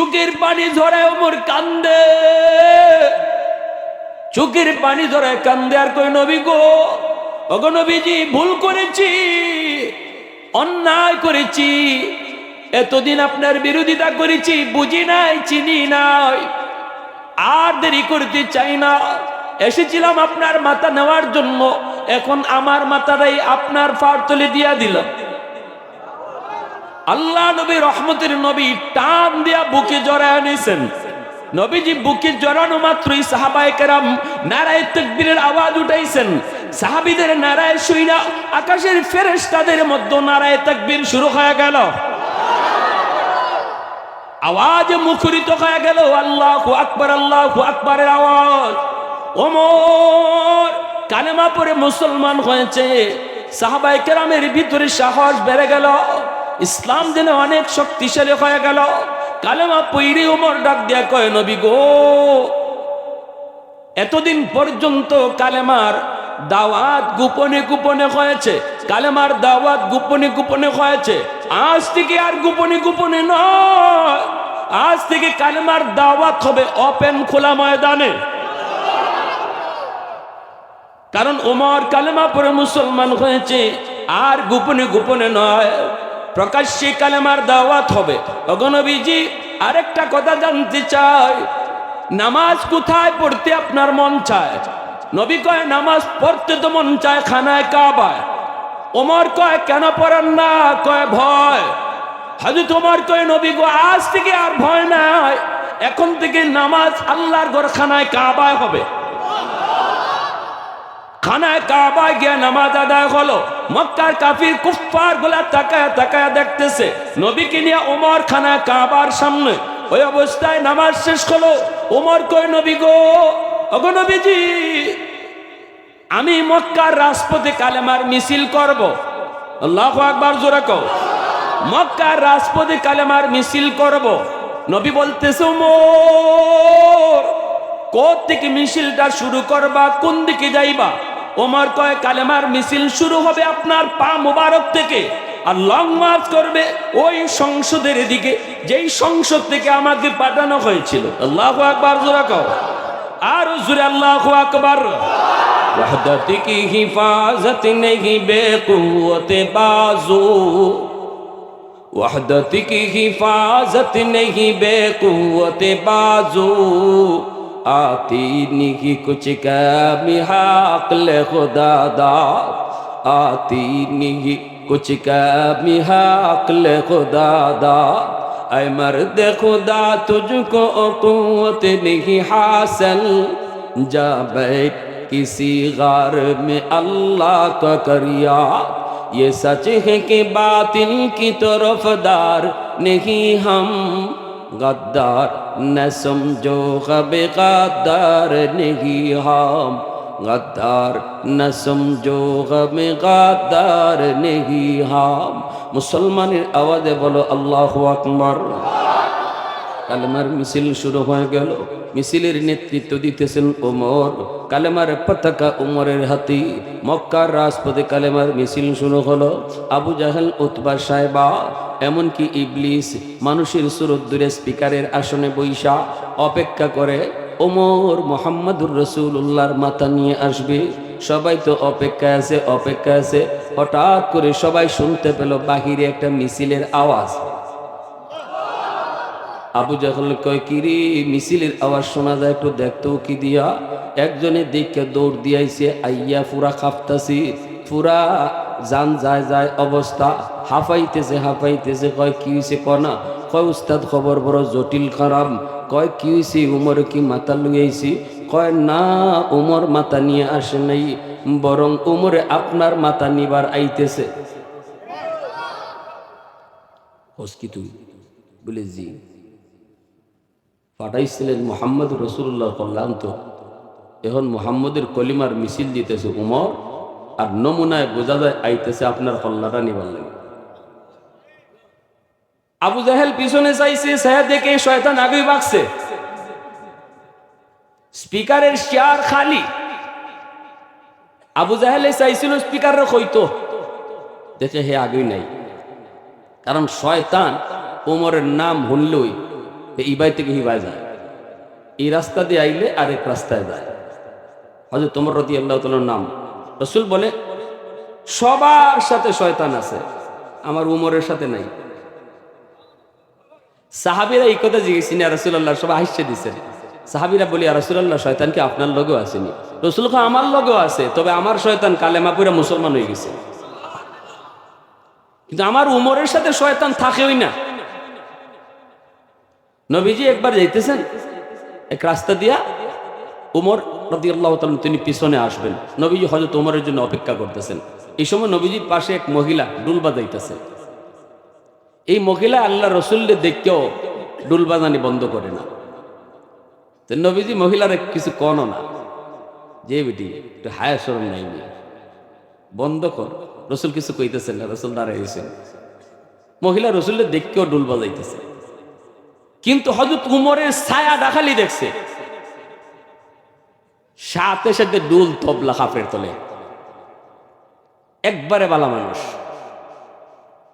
চুকের পানি ধরে ওমর কান্দে। চোখের পানি ধরে কান্দে আর কই নবী গো, ওগো নবীজি, ভুল করেছি, অন্যায় করেছি, এতদিন আপনার বিরোধিতা করেছি, বুঝি নাই, চিনি নাই, আর দেরি করতে চাই না। এসেছিলাম আপনার মাথা নেওয়ার জন্য, এখন আমার মাথাটাই আপনার ফার তুলে দিয়া দিলাম। আল্লাহ নবী রহমতের নবী টান দিয়া বুকে জড়ায় নিয়েছেন নবীজি বুকে জড়ানো মাত্রই সাহাবায়ে কেরাম নারায় তকবীরের আওয়াজ উঠাইছেন। সাহাবিদের নারায় শুইনা আকাশের ফেরেশতাদের মধ্যে নারায় তকবীর শুরু হয়ে গেল। আওয়াজ মুখরিত হয়ে গেল। আল্লাহ আকবার, আল্লাহ আকবারের আওয়াজ। ওমর কালেমা পরে মুসলমান হয়েছে। সাহাবাই কেরামের ভিতরে সাহস বেড়ে গেল। ইসলাম যেন অনেক শক্তিশালী হয়ে গেল। কালেমা পইরে ওমর ডাক দিয়া কয়, নবী গো, এতদিন পর্যন্ত কালেমার দাওয়াত গোপনে গোপনে হয়েছে, কালেমার দাওয়াত গোপনে গোপনে হয়েছে, আজ থেকে আর গোপনে গোপনে নয়। আজ থেকে কালেমার দাওয়াত হবে ওপেন খোলা ময়দানে। কারণ ওমর কালেমা পরে মুসলমান হয়েছে, আর গোপনে গোপনে নয়। প্রকাশ্যে কালেমার দাওয়াত হবে। অগনবীজি আরেকটা কথা জানতে চাই। নামাজ কোথায় পড়তে আপনার মন চায়? নবী কয়, নামাজ পড়তে তো মন চায় খানায় কাবায়। ওমর কয়, কেন পড়েন না? কয়, ভয়। হাজু তোমার কয়, নবী গো, আজ থেকে আর ভয় নাই। এখন থেকে নামাজ আল্লাহর ঘর খানায় কাবায় হবে। খানায় কাবায় গিয়ে নামাজ আদায় হলো। মক্কার কাফির কুফফারগুলা তাকায় তাকায় দেখতেছে। নবীকে নিয়ে ওমর খানায় কাবার সামনে। ওই অবস্থায় নামাজ শেষ হলো। ওমর কই নবী গো, ওগো নবীজি, আমি মক্কার রাজপথে কালেমার মিছিল করব। আল্লাহ আকবার, জোরে কও। মক্কার রাজপথে কালেমার মিছিল করব। নবী বলতেছে ওমর কোথ থেকে মিছিলটা শুরু করবা? কোন দিকে যাইবা? ওমর কয়, কালেমার মিছিল শুরু হবে আপনার পা মোবারক থেকে। আর লং মার্চ করবে ওই সংসদের দিকে যেই সংসদ থেকে আমাকে পাঠানো হয়েছিল। আল্লাহ আকবার, জোরা কও। আর জোরে আল্লাহ আকবার। وحدت کی حفاظت نہیں بے قوت بازو وحدت کی حفاظت نہیں بے قوت بازو آتی کی کچھ کمی حق لے خدا داد آتی کی کچھ کمی حق لے خدا داد اے مرد خدا تجھ کو قوت نہیں حاصل جا بیٹھ کسی غار میں اللہ کا کریا یہ سچ ہے کہ باطل کی طرف دار نہیں ہم غدار، نہ سمجھو غب غدار نہیں ہام غدار، نہ سمجھو غم غدار نہیں ہام مسلمانের আওয়াজে বলো আল্লাহু আকবার কালেমার মিছিল শুরু হয়ে গেল। মিছিলের নেতৃত্ব দিতেছেন ওমর। কালেমার পতাকা উমরের হাতি। মক্কার রাজপথে কালেমার মিছিল শুরু হলো। আবু জাহেল, উতবা সাহেবা এমনকি ইবলিস মানুষের সুরত দূরে স্পিকারের আসনে বৈশা অপেক্ষা করে, ওমর মোহাম্মদুর রসুল্লাহর মাথা নিয়ে আসবে। সবাই তো অপেক্ষা আছে অপেক্ষা আছে। হঠাৎ করে সবাই শুনতে পেল বাহিরে একটা মিছিলের আওয়াজ। আবু জাহল কয় কিরে মিছিলের আওয়াজ শোনা যায় একটু দেখতেও কি দিয়া। একজনের দিকে দৌড় দিয়াইছে, আইয়া পুরা খাপতাছি। পুরা জান যায় যায় অবস্থা হাফাইতেছে হাফাইতেছে কয়, কি হয়েছে কনা কয়, উস্তাদ, খবর বড় জটিল, খারাপ। কয়, কি হয়েছে উমর কি মাথা লুইয়াইছি? কয়, না, উমর মাথা নিয়ে আসে নাই, বরং উমরে আপনার মাথা নিবার আইতেছে। তুই? বলে, জি। পাঠাইছিলেন মোহাম্মদ রসুল্লাহ কল্যাণ তো। এখন মোহাম্মদের কলিমার মিছিল দিতেছে উমর, আর নমুনায় বোঝা যায় আইতেছে আপনার কল্লাটা নিবার লাগে। আবু জাহেল পিছনে চাইছে, সাহেব দেখে শয়তান আগে বাগছে। স্পিকারের চেয়ার খালি। আবু জাহেলে চাইছিল স্পিকারের হইতো দেখে হে আগেই নাই। কারণ শয়তান উমরের নাম হললই এই বাই থেকে হিবায় যায় এই রাস্তা দিয়ে আইলে আরেক রাস্তায় যায়। হজরত তোমার রতি আল্লাহ নাম। রসুল বলে, সবার সাথে শয়তান আছে, আমার উমরের সাথে নাই। সাহাবিরা এই কথা জিজ্ঞেস না রসুল্লাহ সবাই হাসছে দিচ্ছেন সাহাবিরা বলি রসুল্লাহ শয়তান কি আপনার লগেও আসেনি? রসুল খা আমার লগেও আছে, তবে আমার শয়তান কালেমা পুরা মুসলমান হয়ে গেছে। কিন্তু আমার উমরের সাথে শয়তান থাকেই না। নবীজি একবার যাইতেছেন, এক রাস্তা দিয়া উমর রদি আল্লাহ তিনি পিছনে আসবেন। নবীজি হজরত উমরের জন্য অপেক্ষা করতেছেন। এই সময় নবীজির পাশে এক মহিলা ডুল বাজাইতেছে। এই মহিলা আল্লাহ রসুল্লে দেখতেও ডুল বাজানি বন্ধ করে না। তো নবীজি মহিলার কিছু কনও না। যে বেটি, একটু হায়া সরম নাই বন্ধ কর। রসুল কিছু কইতেছেন না, রসুল দাঁড়াইছেন। মহিলা রসুল্লে দেখতেও ডুল বাজাইতেছে। কিন্তু হজরত উমরের ছায়া ডাকালি দেখছে। সাথে সাথে ডুল তবলা খাফের তলে। একবারে বালা মানুষ।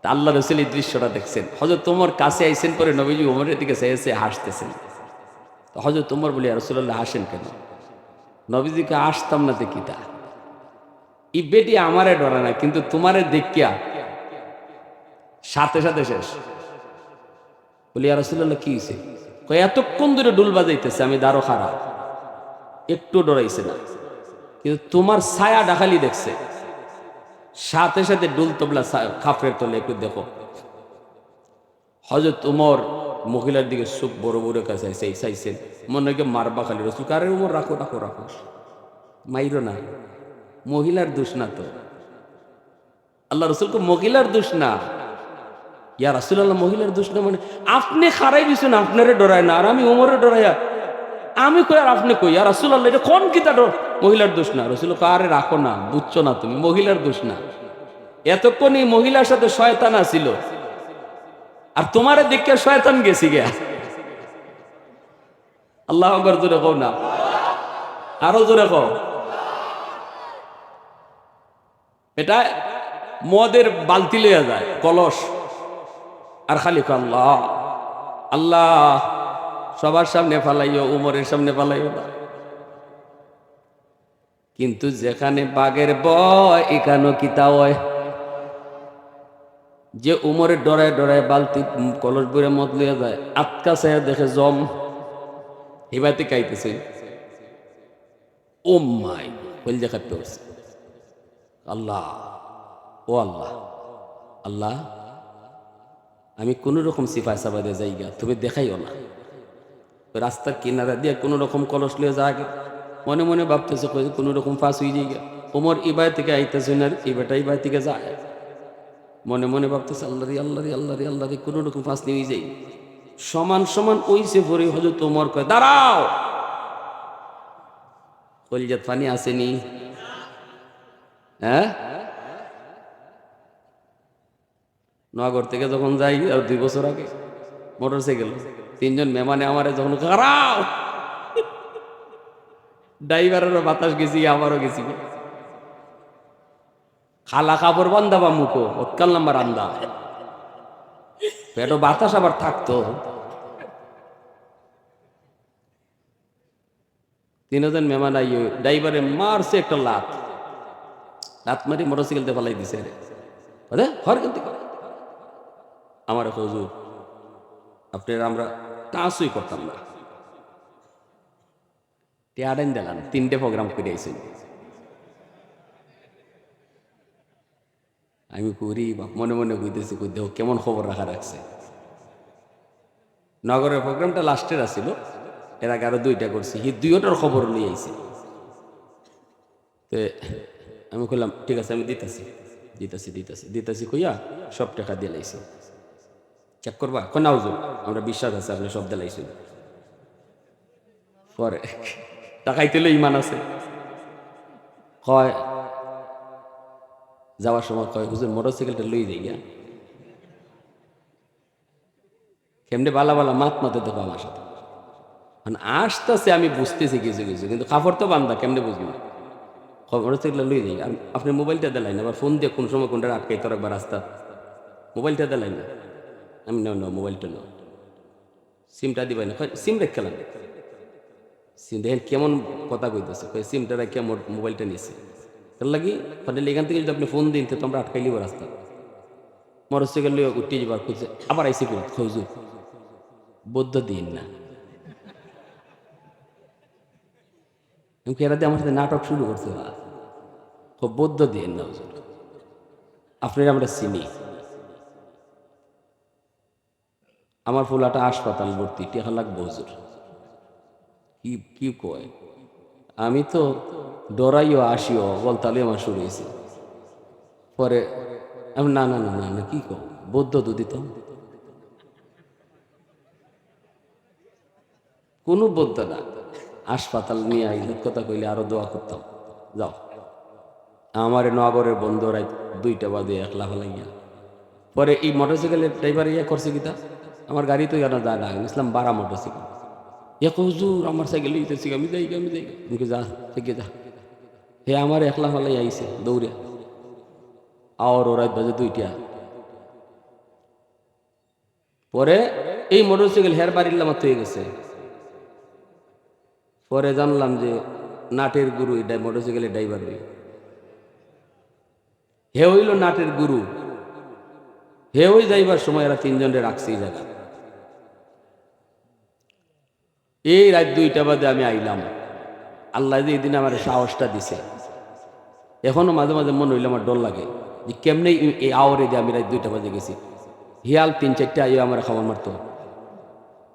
তা আল্লাহ রসুল এই দৃশ্যটা দেখছেন। হজরত তোমার কাছে আইসেন পরে নবীজি উমরের দিকে চেয়েছে হাসতেছেন। তো হজরত তোমার বলি রসুল্লাহ হাসেন কেন? নবীজিকে, আসতাম না দেখিতা ই বেটি আমারে ডরা না, কিন্তু তোমারে দেখিয়া সাথে সাথে শেষ। বলি আর কি হয়েছে এতক্ষণ ধরে ডুল বাজাইতেছে, আমি দারো খারাপ। একটু ডরাইছে না। কিন্তু তোমার ছায়া ডাকালি দেখছে। সাথে সাথে ডুল তবলা খাপড়ের তলে একটু দেখো। হজরত উমর মহিলার দিকে সুখ বড় বড় কাছে চাই চাইছেন মনে হয় মারবা খালি রসুল। কারে উমর, রাখো রাখো রাখো। মাইরো না। মহিলার দোষ না তো। আল্লাহ রসুলকে মহিলার দোষ না। ইয়া রাসুল্লাহ মহিলার না মানে আপনি খারাই দিছেন, আপনারে ডরায় না, আর আমি উমরে ডরাইয়া। আমি কই, আর আপনি কই? আর রাসুল্লাহ এটা কোন কিতা ডর? মহিলার দোষ না। রসুল আরে রাখো না, বুঝছ না তুমি, মহিলার দোষ না। এতক্ষণ এই মহিলার সাথে শয়তান আসিল আর তোমারে দেখে শয়তান গেছি গে আল্লাহ আকবর, জোরে কও না। আরও জোরে কও। এটা মদের বালতি লইয়া যায়, কলস। আর খালি আল্লাহ। আল্লাহ, সবার সামনে ফালাইও, উমরের সামনে ফালাইও না। কিন্তু যেখানে বাঘের বয়, এখানেও কিতা যে উমরের ডরায় ডরায় বালতি কলস বইরে মদ লইয়া যায় আটকা চাইয়া দেখে জম। হিবাইতে কাইতেছে ও মাই বল আল্লাহ, ও আল্লাহ আল্লাহ আমি কোনো রকম সিফাই সাবাদে যাইগা তুমি দেখাইও না। রাস্তার কিনারা দিয়ে কোনো রকম কলস লিয়ে যাগে মনে মনে ভাবতেছে কোনো রকম ফাঁস হয়ে যাই ওমর ইবাই থেকে আইতেছে না ইবাটা ইবাই থেকে যায়। মনে মনে ভাবতেছে আল্লাহ রে আল্লাহ রে আল্লাহ রে আল্লাহ রে কোনো রকম ফাঁস নিয়ে যাই। সমান সমান ওই সে ভরে হজরত তোমার কয়, দাঁড়াও! কলিজাত পানি আসেনি। হ্যাঁ? নগর থেকে যখন যাই, আর দুই বছর আগে মোটর সাইকেল তিনজন মেহমানে আমারে যখন খারাপ ড্রাইভারেরও বাতাস গেছি, আমারও গেছি। খালা কাপড় বান্ধা বা মুখো উৎকাল নাম্বার আন্দা। পেটো বাতাস আবার থাকতো। তিনজন মেহমান আইয়ে ড্রাইভারে মারছে একটা লাত। লাত মারি মোটরসাইকেলতে ফেলাই দিছে। রে বুঝলে হর কিন্তু আমার হজুর, আপনার আমরা কাজই করতাম না। টিয়ারেন দিলাম, তিনটে প্রোগ্রাম করে আমি করি বাপ মনে মনে কইতেছি, কই দেহ কেমন খবর রাখা রাখছে। নগরের প্রোগ্রামটা লাস্টের আসিল এর আগে আরও দুইটা করছি, এই দুইটার খবর নিয়ে আইছি। তো আমি কইলাম, ঠিক আছে, আমি দিতেছি দিতেছি দিতেছি দিতেছি কইয়া সব টাকা দিয়ে লাইছি। চেক করবা? কোন আউজো আমরা বিশ্বাস আছে, আপনি সব দিলাইছেন। পরে। টাকাইতে ইমান আছে। কয়, যাওয়ার সময় কয়, হুজুর, মোটরসাইকেলটা লই যাই গিয়া। কেমনে বালা বালা মাত মাতে দেখো আমার সাথে। মানে আসতেছে, আমি বুঝতেছি কিছু কিছু, কিন্তু কাপড় তো বান্ধা কেমনে বুঝবি? মোটরসাইকেল লই যাই আর আপনি মোবাইলটা দিলাই না আবার ফোন দিয়ে কোন সময় কোনটা আটকাই তোর একবার রাস্তা। মোবাইলটা দিলাই না আমি নাও নাও মোবাইলটা নাও সিমটা দিবেন সিম রেখেলাম সিম দেখেন কেমন কথা কইতেছে। কই সিমটা রেখে মোবাইলটা নিছে তার লাগি মানে এখান থেকে যদি আপনি ফোন দিন, তো আমরা আটকাই লিব রাস্তা। মোটরসাইকেল লিয়ে উঠে যাবার খুঁজছে আবার আইসি ফিল খোঁজু। বৌদ্ধ দিন না। এরা দিয়ে আমার সাথে নাটক শুরু করছে খুব বৌদ্ধ দিন না আপনার আমরা চিনি। আমার ফুলাটা হাসপাতাল ভর্তি টেকা লাগবো হুজুর। কি কি কয়? আমি তো ডরাইও, আসিও বলতালে আমার শুরু হয়েছে। পরে আমি, না না না না কি কো বৌদ্ধ দুধ দিত কোনো বৌদ্ধ না। হাসপাতাল নিয়ে আইলে কথা কইলে আরও দোয়া করতাম। যাও। আমার নগরের বন্ধুরাই দুইটা বাজে একলা ফেলাইয়া। পরে এই মোটরসাইকেলের ড্রাইভার ইয়ে করছে কিতা? আমার গাড়ি তো জানা যায় না ইসলাম বারা মোটরসাইকেল ইয়ে হুজুর, আমার সাইকেল লিখতেছি আমি যাই আমি যাই আমি যা, থেকে যা। হে আমার একলা ফেলাই আইছে, দৌড়ে। আর ওরাই বাজে দুইটা। পরে এই মোটরসাইকেল হের বাড়ির আমার হয়ে গেছে। পরে জানলাম যে নাটের গুরু, এটা মোটরসাইকেলের ড্রাইভার হে হইল নাটের গুরু। হে ওই যাইবার সময় এরা তিনজনের রাখছে এই জায়গা এই রাত দুইটা বাদে আমি আইলাম। আল্লাহ যে এই দিন আমার সাহসটা দিছে। এখনও মাঝে মাঝে মনে হইলে আমার ডর লাগে যে কেমনে এই- আওয়ারে যে আমি রাত দুইটা বাজে গেছি। হিয়াল তিন চারটে আইও আমার খাবার মারতো।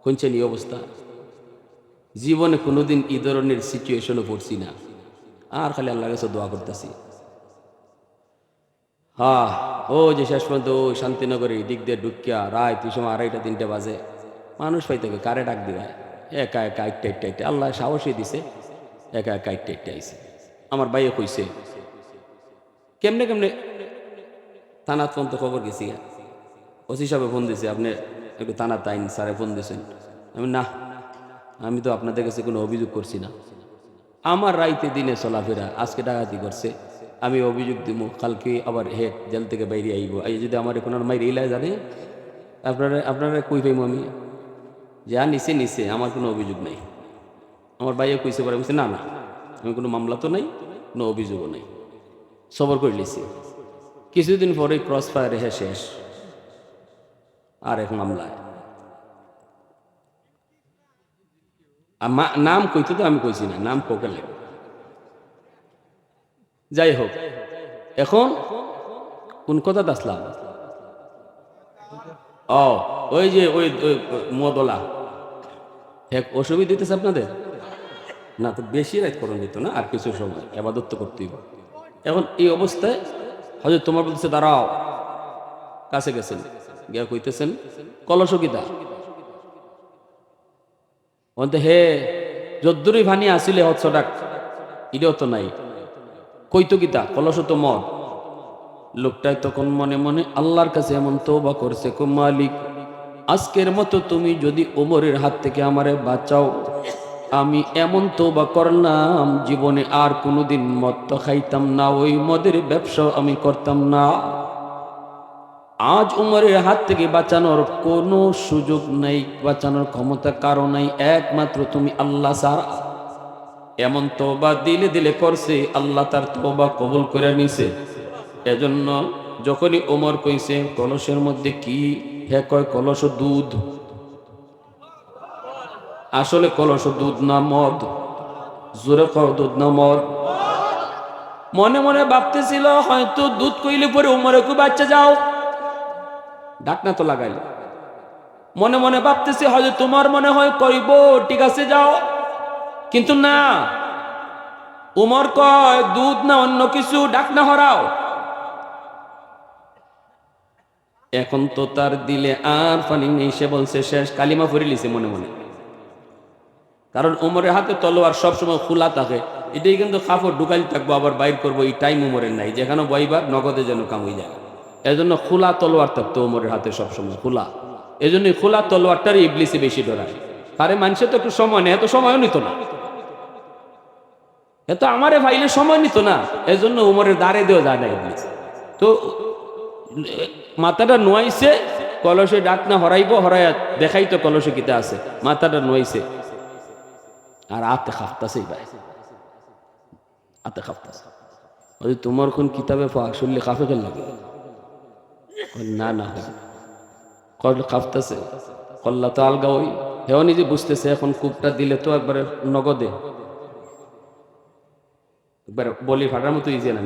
কোনছেন এই অবস্থা? জীবনে কোনোদিন এই ধরনের সিচুয়েশনে পড়ছি না। আর খালি আল্লাহ কাছে দোয়া করতেছি। হ্যাঁ ও যে শেষ পর্যন্ত ও শান্তিনগরে দিক দিয়ে ঢুকিয়া রায় তুই সময় আড়াইটা, তিনটে বাজে। মানুষ পাইতে কারে ডাক দিবা? একা একা একটা একটা একটা আল্লাহ সাহসই দিছে, একা একা একটা একটা আইছে। আমার বাইয়ে কইছে, কেমনে কেমনে? থানাত ফোন তো খবর গেছি ওসি সাহেব ফোন দিছে, আপনি একটু থানা তাইন স্যারে ফোন দিয়েছেন আমি না, আমি তো আপনাদের কাছে কোনো অভিযোগ করছি না। আমার রাইতে দিনে চলাফেরা, আজকে ডাকাতি করছে। আমি অভিযোগ দিব কালকে আবার হে জেল থেকে বাইরে আইব। এই যদি আমার আর মাইরে ইলাই জানে আপনারা আপনারা কই পাইম আমি? যা নিচে নিচে আমার কোনো অভিযোগ নাই। আমার ভাইয়া কইছে পরে বলছে না না আমি কোনো মামলা তো নাই, কোনো অভিযোগও নাই। সবর করে লিছি কিছুদিন পরে ক্রস ফায়ার হে শেষ, আর এক মামলায়। নাম কইতে তো আমি কইছি না, নাম কোকে লাগে যাই হোক, এখন কোন কথা আসলাম ও, ওই যে ওই মদলা। এক অসুবিধা দিতেছে আপনাদের? না, তো বেশি রাত করণ দিত না, আর কিছু সময়। আবাদত তো করতেই। এখন এই অবস্থায় হয়তো তোমার বলতেছে, দাঁড়াও। কাছে গেছেন। গিয়া কইতেছেন কলসকিতা অন্তে হে, যদ্দুরই ভানি আসিলে হৎস ডাক ইডেও তো নাই। কইতো গীতা কলস তো মদ। লোকটাই তখন মনে মনে আল্লাহর কাছে এমন তৌবা করছে, কো মালিক, আজকের মতো তুমি যদি ওমরের হাত থেকে আমারে বাঁচাও, আমি এমন তৌবা করলাম, জীবনে আর কোনোদিন মদ তো খাইতাম না, ওই মদের ব্যবসাও আমি করতাম না। আজ উমরের হাত থেকে বাঁচানোর কোনো সুযোগ নেই, বাঁচানোর ক্ষমতা কারও নাই, একমাত্র তুমি আল্লাহ সারা এমন তোবা দিলে দিলে করছে, আল্লাহ তার তোবা কবুল করে নিছে। এজন্য যখনই ওমর কইছে, কলসের মধ্যে কি হে কয় কলস দুধ? আসলে কলস দুধ না মদ। জোরে কর দুধ না মদ? মনে মনে ভাবতেছিল, হয়তো দুধ কইলে পরে উমরে খুব বাচ্চা যাও। ডাকনা তো লাগাইল। মনে মনে ভাবতেছি, হয়তো তোমার মনে হয় কইব, ঠিক আছে, যাও। কিন্তু না। উমর কয়, দুধ না অন্য কিছু? ডাকনা হরাও। এখন তো তার দিলে আর পানি নেই, সে বলছে, শেষ, কালিমা ফরি লিছে মনে মনে। কারণ উমরের হাতে তলোয়ার সবসময় খোলা থাকে, এটাই কিন্তু কাপড় ঢুকাই থাকব, আবার বাইর করব, এই টাইম উমরের নাই, যেখানে বইবার নগদে যেন কাম হয়ে যায়। এজন্য খোলা তলোয়ার থাকতো ওমরের হাতে সবসময়, খোলা। এই জন্য খোলা তলোয়ারটার ইবলিসে বেশি ডরায়। আরে মানুষের তো একটু সময় নেই এত সময়ও নিত না। এত আমারে ভাইলে সময় নিত না, এজন্য উমরের দাঁড়ে দেওয়া যায় না ইবলিস। তো মাথাটা নোয়াইছে, কলসে ডাক না হরাইব, হরাইয়া দেখাই তো কলসে কিতা আছে। মাথাটা নইছে আর আতে খাফতাছে ভাই। আতে খাফতাছে। ওই তোমার কোন কিতাবে আসলে কাফে কেন লাগে। না না কল কাফতাছে কল্লা তো আলগা ওই। হেও নিজে বুঝতেছে, এখন কূপটা দিলে তো একবারে নগদে। একবারে বলি ফাটার মতো ইজি না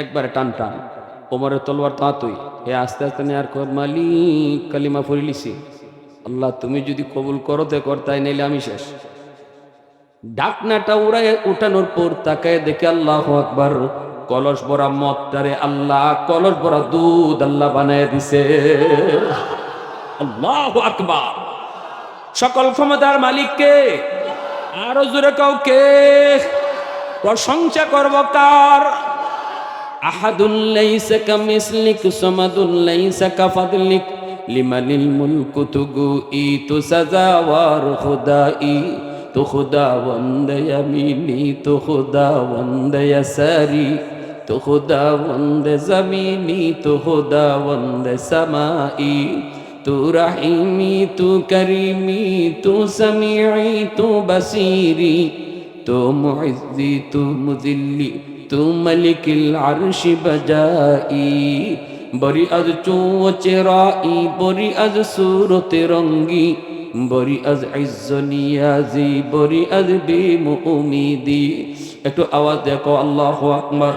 একবারে টান টান। ওমরের তলোয়ার তা তুই। হে আস্তে আস্তে নেয়ার মালিক, কালিমা ফরিলিছি আল্লাহ, তুমি যদি কবুল করো তে কর তাই নাইলে আমি শেষ। ডাকনাটা উড়ায় উঠানোর পর তাকায় দেখে আল্লাহ আকবার, কলস ভরা মদটারে আল্লাহ, কলস ভরা দুধ আল্লাহ বানায় দিছে। আল্লাহ আকবার। সকল ক্ষমতার মালিককে আরও জোরে কাউকে প্রশংসা করব কার? أحد ليس كمثلك صمد ليس كفضلك. لمن الملك تقوئي تسزا وار خدائي تو وند يميني تو وند يساري. تو وند زميني تو وند سمائي. تو رحيمي تو كريمي تو سميعي تو بصيري. تو معزي تو مذلي. تو ملك العرش بجائي বরি আজ চুচেরাই বরি আজ সুরত রঙ্গি বরি আজ ইজ্জ নিয়াজি বরি আজ বেমুমিদি একটু আওয়াজ দেখো আল্লাহ আকবার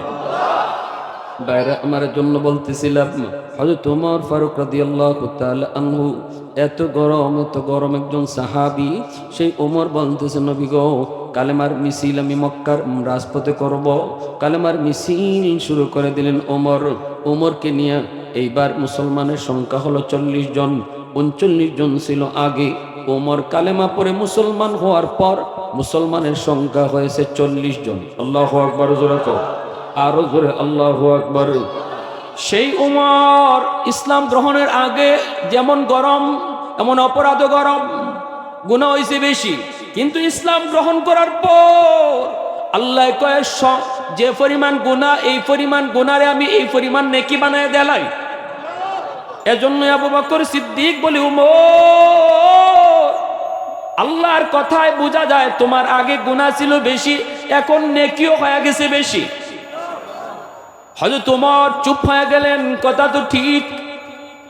বাইরে আমার জন্য বলতেছিলাম হযরত ওমর ফারুক রাদিয়াল্লাহু তাআলা আনহু এত গরম এত গরম একজন সাহাবী সেই ওমর বলতেছে নবী গো কালেমার মিছিল আমি মক্কার রাজপথে করব। কালেমার মিছিল শুরু করে দিলেন ওমর। ওমরকে নিয়ে এইবার মুসলমানের সংখ্যা হলো চল্লিশ জন। উনচল্লিশ জন ছিল আগে। ওমর কালেমা পরে মুসলমান হওয়ার পর মুসলমানের সংখ্যা হয়েছে চল্লিশ জন। আল্লাহ আকবর, জোরে। আরও জোরে, আল্লাহ আকবর। সেই উমর ইসলাম গ্রহণের আগে যেমন গরম এমন অপরাধ গরম। গুণা হয়েছে বেশি। কিন্তু ইসলাম গ্রহণ করার পর আল্লাহ কয়ে, স- যে পরিমাণ গুণা এই পরিমাণ গুণারে আমি এই পরিমাণ নেকি বানায় দেলাই। এজন্য আবু সিদ্দিক বলি, উমর, আল্লাহর কথায় বোঝা যায় তোমার আগে গুণা ছিল বেশি, এখন নেকিও হয়ে গেছে বেশি। হয়তো তোমার চুপ হয়ে গেলেন, কথা তো ঠিক।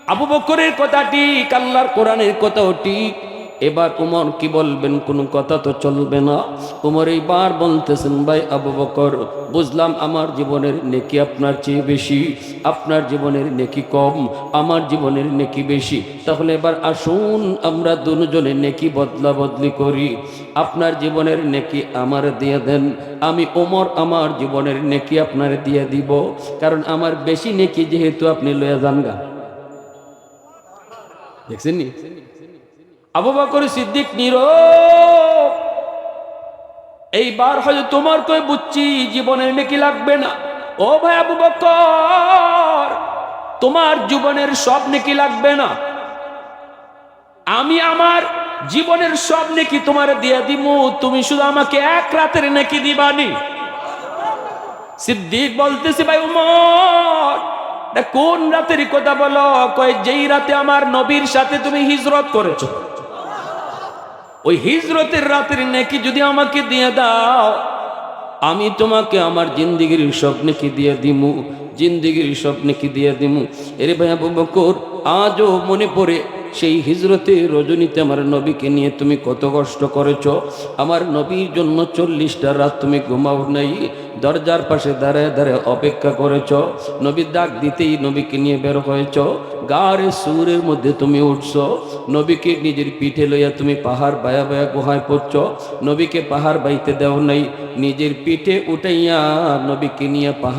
আবু বকরের কথা ঠিক, আল্লাহর কোরআনের কথাও ঠিক। এবার উমর কি বলবেন? কোনো কথা তো চলবে না। উমর এইবার বলতেছেন, ভাই আবু বকর, বুঝলাম আমার জীবনের নেকি আপনার চেয়ে বেশি, আপনার জীবনের নেকি কম, আমার জীবনের নেকি বেশি। তাহলে এবার আসুন, আমরা দুজনে নেকি বদলা বদলি করি। আপনার জীবনের নেকি আমার দিয়ে দেন, আমি ওমর আমার জীবনের নেকি আপনার দিয়ে দিব। কারণ আমার বেশি নেকি যেহেতু আপনি লয়ে যান গা। দেখছেন নি? আবু বকর সিদ্দিক নীরব। এইবার হয়তো তোমার কই বুঝছি জীবনের নেকি লাগবে না। ও ভাই আবু বকর, তোমার জীবনের সব নেকি লাগবে না। আমি আমার জীবনের সব নেকি তোমার দিয়ে দিমু, তুমি শুধু আমাকে এক রাতের নেকি দিবানি। সিদ্দিক বলতেছি, ভাই উমর কোন রাতের কথা বলো? কয় যেই রাতে আমার নবীর সাথে তুমি হিজরত করেছ? ওই হিজরতের রাতের নেকি যদি আমাকে দিয়ে দাও, আমি তোমাকে আমার জিন্দিগির সব নেকি দিয়ে দিমু, জিন্দিগির সব নেকি দিয়ে দিমু। এরে ভাই আবু বকর, আজও মনে পড়ে সেই হিজরতে রজনীতে আমার নবীকে নিয়ে তুমি কত কষ্ট করেছ? আমার নবীর জন্য চল্লিশটা রাত তুমি ঘুমাও নাই, দরজার পাশে দাঁড়ায় দাঁড়ায় অপেক্ষা করেছ। নবীর ডাক দিতেই নবীকে নিয়ে বের হয়েছ। গাড়ে সুরের মধ্যে তুমি উঠছ। নবীকে নিজের পিঠে লইয়া তুমি পাহাড় বায়া বায়া গুহায় পড়ছ। নবীকে পাহাড় বাইতে দেও নাই, নিজের পিঠে উঠাইয়া নবীকে নিয়ে পাহাড়